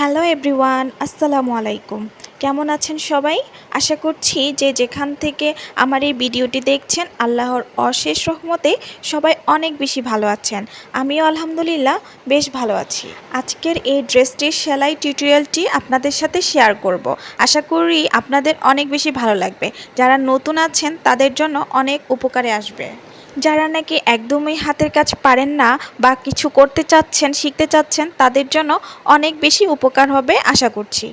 Hello everyone, আসসালামু আলাইকুম। কেমন আছেন সবাই? আশা করছি যে যেখান থেকে আমার এই ভিডিওটি দেখছেন, আল্লাহর অশেষ রহমতে সবাই অনেক বেশি ভালো আছেন। আমিও আলহামদুলিল্লাহ বেশ ভালো আছি। আজকের এই ড্রেসটির সেলাই টিউটোরিয়ালটি আপনাদের সাথে শেয়ার করব। আশা করি আপনাদের অনেক বেশি ভালো লাগবে। যারা নতুন আছেন, তাদের জন্য অনেক উপকারে আসবে। যারা নাকি একদমই হাতের কাজ পারেন না বা কিছু করতে চাচ্ছেন, শিখতে চাচ্ছেন, তাদের জন্য অনেক বেশি উপকার হবে, আশা করছি।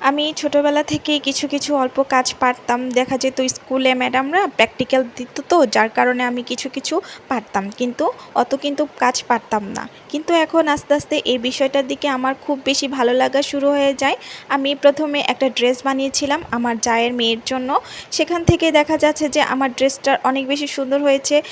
আমি ছোটোবেলা থেকেই কিছু কিছু অল্প কাজ পারতাম। দেখা যেত স্কুলে ম্যাডামরা প্র্যাকটিক্যাল দিত তো, যার কারণে আমি কিছু কিছু পারতাম। কিন্তু অত কিন্তু কাজ পারতাম না। কিন্তু এখন আস্তে আস্তে এই বিষয়টার দিকে আমার খুব বেশি ভালো লাগা শুরু হয়ে যায়। আমি প্রথমে একটা ড্রেস বানিয়েছিলাম আমার জায়ের মেয়ের জন্য। সেখান থেকে দেখা যাচ্ছে যে আমার ড্রেসটা অনেক বেশি সুন্দর হয়েছে।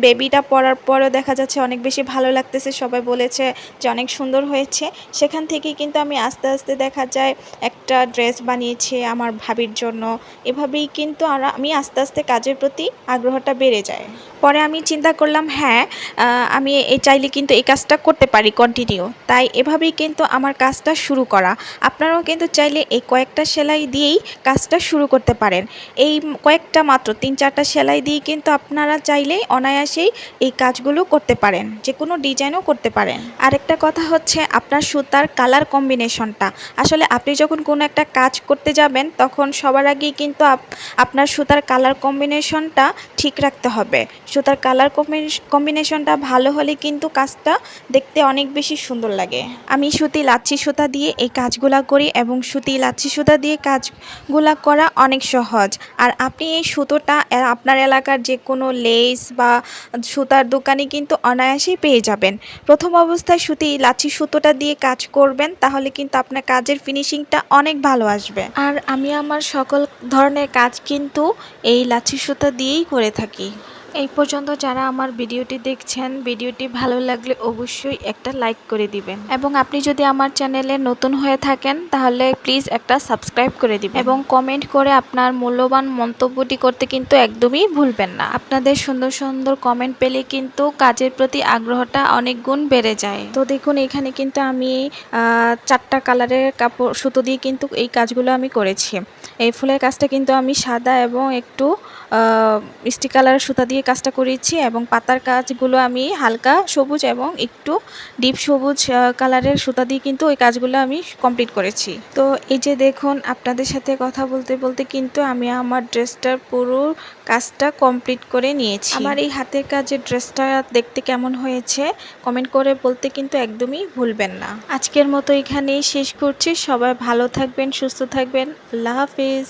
বেবিটা পরার পরও দেখা যাচ্ছে অনেক বেশি ভালো লাগতেছে। সবাই বলেছে যে অনেক সুন্দর হয়েছে। সেখান থেকেই কিন্তু আমি আস্তে আস্তে দেখা যায় একটা ড্রেস বানিয়েছে আমার ভাবির জন্য। এভাবেই কিন্তু আমি আস্তে আস্তে কাজের প্রতি আগ্রহটা বেড়ে যায়। পরে আমি চিন্তা করলাম হ্যাঁ আমি এই চাইলে কিন্তু এই কাজটা করতে পারি কন্টিনিউ তাই এভাবেই কিন্তু আমার কাজটা শুরু করা। আপনারাও কিন্তু চাইলে এই কয়েকটা সেলাই দিয়েই কাজটা শুরু করতে পারেন। এই কয়েকটা মাত্র, তিন চারটা সেলাই দিয়ে কিন্তু আপনারা চাইলেই অনায়াসেই এই কাজগুলো করতে পারেন যে কোনো ডিজাইনও করতে পারেন। আরেকটা কথা হচ্ছে, আপনার সুতার কালার কম্বিনেশনটা আসলে আপনি যখন কোনো একটা কাজ করতে যাবেন, তখন সবার আগেই কিন্তু আপ- আপনার সুতার কালার কম্বিনেশনটা ঠিক রাখতে হবে। সুতার কালার কম্বিনেশনটা ভালো হলে কিন্তু কাজটা দেখতে অনেক বেশি সুন্দর লাগে। আমি সুতি লাচ্ছি সুতা দিয়ে এই কাজগুলা করি এবং সুতি লাচ্ছি সুতা দিয়ে কাজগুলা করা অনেক সহজ। আর আপনি এই সুতোটা আপনার এলাকার যে কোনো লেস বা সুতার দোকানে কিন্তু অনায়াসেই পেয়ে যাবেন। প্রথম অবস্থায় সুতি লাচ্ছি সুতোটা দিয়ে কাজ করবেন, তাহলে কিন্তু আপনার কাজের ফিনিশিংটা অনেক ভালো আসবে। আর আমি আমার সকল ধরনের কাজ কিন্তু এই লাচ্ছি সুতা দিয়েই করে থাকি। এই পর্যন্ত যারা আমার ভিডিওটি দেখছেন, ভিডিওটি ভালো লাগলে অবশ্যই একটা লাইক করে দিবেন। এবং আপনি যদি আমার চ্যানেলে নতুন হয়ে থাকেন, তাহলে প্লিজ একটা সাবস্ক্রাইব করে দিবেন। এবং কমেন্ট করে আপনার মূল্যবান মন্তব্যটি করতে কিন্তু একদমই ভুলবেন না। আপনাদের সুন্দর সুন্দর কমেন্ট পেলে কিন্তু কাজের প্রতি আগ্রহটা অনেক গুণ বেড়ে যায়। তো দেখুন, এখানে কিন্তু আমি চারটা কালারের কাপড়, সুতো দিয়ে কিন্তু এই কাজগুলো আমি করেছি। এই ফুলের কাজটা কিন্তু আমি সাদা এবং একটু মিষ্টি কালার সুতা দিয়ে কাজটা করেছি এবং পাতার কাজগুলো আমি হালকা সবুজ এবং একটু ডিপ সবুজ কালারের সুতা দিয়ে কিন্তু ওই কাজগুলো আমি কমপ্লিট করেছি। তো এই যে দেখুন, আপনাদের সাথে কথা বলতে বলতে কিন্তু আমি আমার ড্রেসটার পুরো কাজটা কমপ্লিট করে নিয়েছি। আমার এই হাতের কাজের ড্রেসটা দেখতে কেমন হয়েছে, কমেন্ট করে বলতে কিন্তু একদমই ভুলবেন না। আজকের মতো এখানেই শেষ করছি। সবাই ভালো থাকবেন, সুস্থ থাকবেন। আল্লাহ হাফিজ।